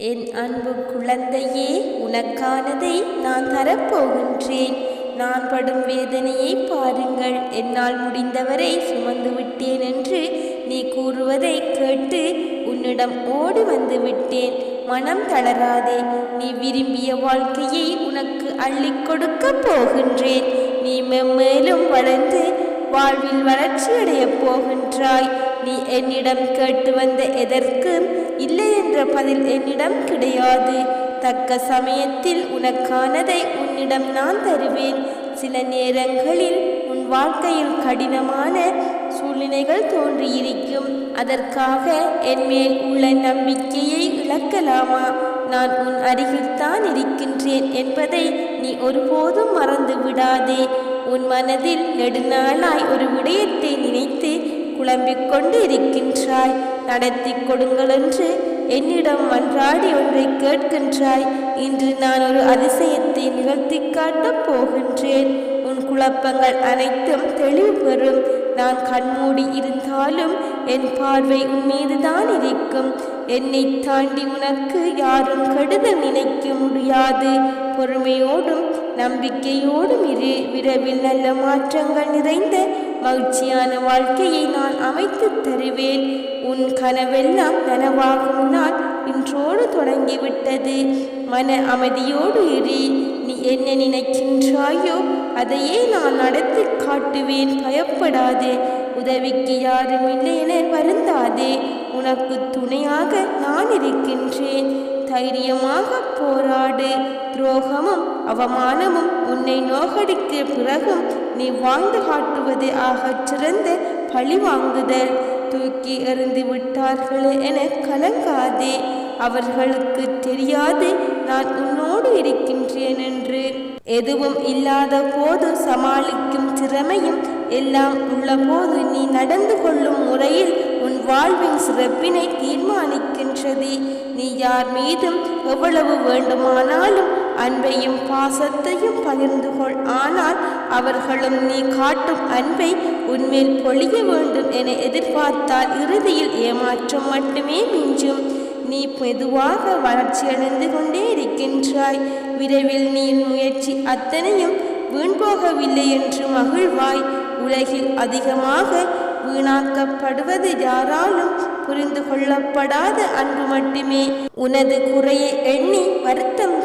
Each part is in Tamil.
என் அன்பு குழந்தையே உனக்கானதை நான் தரப்போகின்றேன். நான் படும் வேதனையை பாருங்கள். என்னால் முடிந்தவரை சுமந்து விட்டேன் என்று நீ கூறுவதை கேட்டு உன்னிடம் ஓடி வந்து விட்டேன். மனம் தளராதே நீ விரும்பிய வாழ்க்கையை உனக்கு அள்ளிக் கொடுக்க போகின்றேன். நீ மெம்மேலும் வளர்ந்து வாழ்வில் வளர்ச்சியடையப் போகின்றாய். நீ என்னிடம் கேட்டு வந்த எதற்கு இல்லை என்ற பதில் என்னிடம் கிடையாது. தக்க சமயத்தில் உனக்கானதை உன்னிடம் நான் தருவேன். சில நேரங்களில் உன் வாழ்க்கையில் கடினமான சூழ்நிலைகள் தோன்றியிருக்கும். அதற்காக என் மேல் உள்ள நம்பிக்கையை இழக்கலாமா? நான் உன் அருகில்தான் இருக்கின்றேன் என்பதை நீ ஒருபோதும் மறந்து விடாதே. உன் மனதில் நெடுநாளாய் ஒரு விடயத்தை நினைத்து குழம்பிக் கொண்டு இருக்கின்றாய் நடத்தி கொடுங்கள் என்று என்னிடம் மன்றாடி ஒன்றை கேட்கின்றாய். இன்று நான் ஒரு அதிசயத்தை நிகழ்த்தி காட்டப் போகின்றேன். உன் குழப்பங்கள் அனைத்தும் தெளிவு பெறும். நான் கண்மூடி இருந்தாலும் என் பார்வை உன் மீதுதான் இருக்கும். என்னை தாண்டி உனக்கு யாரும் கெடுதல் நினைக்க முடியாது. பொறுமையோடும் நம்பிக்கையோடும் இரு. விரைவில் நல்ல மாற்றங்கள் நிறைந்த மகிழ்ச்சியான வாழ்க்கையை நான் அமைத்து தருவேன். உன் கனவெல்லாம் நனவாகும் நாள் இன்றோடு தொடங்கிவிட்டது. மன அமைதியோடு இரு. நீ என்ன நினைக்கின்றாயோ அதையே நான் நடத்தி காட்டுவேன். பயப்படாதே. உதவிக்கு யாரும் இல்லை என வருந்தாதே. உனக்கு துணையாக நான் இருக்கின்றேன். தைரியமாக போராடு. துரோகமும் அவமானமும் உன்னை நோகடிக்க பிறகும் நீ வாழ்ந்து காட்டுவது ஆகச் சிறந்த பழி வாங்குதல் தூக்கி எறிந்து விட்டார்களே என கலங்காதே. அவர்களுக்கு தெரியாது நான் உன்னோடு இருக்கின்றேன் என்று. எதுவும் இல்லாத போது சமாளிக்கும் திறமையும் எல்லாம் உள்ளபோது நீ நடந்து கொள்ளும் முறையில் உன் வாழ்வின் சிறப்பினை தீர்மானிக்கின்றது. நீ யார் மீதும் எவ்வளவு வேண்டுமானாலும் அன்பையும் பாசத்தையும் பகிர்ந்து கொள். ஆனால் அவர்களும் நீ காட்டும் அன்பை உன்மேல் பொழிய வேண்டும் என எதிர்பார்த்தால் இறுதியில் ஏமாற்றம் மட்டுமே மிஞ்சும். நீ மெதுவாக வளர்ச்சியடைந்து கொண்டே இருக்கின்றாய். விரைவில் நீ முயற்சி அத்தனையும் வீண் போகவில்லை என்று மகிழ்வாய். உலகில் அதிகமாக வீணாக்கப்படுவது யாராலும் புரிந்து கொள்ளப்படாத அன்பு மட்டுமே. உனது குறையை எண்ணி வருத்தம்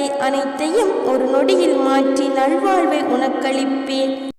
அனைத்தையும் ஒரு நொடியில் மாற்றி நல்வாழ்வை உனக்களிப்பேன்.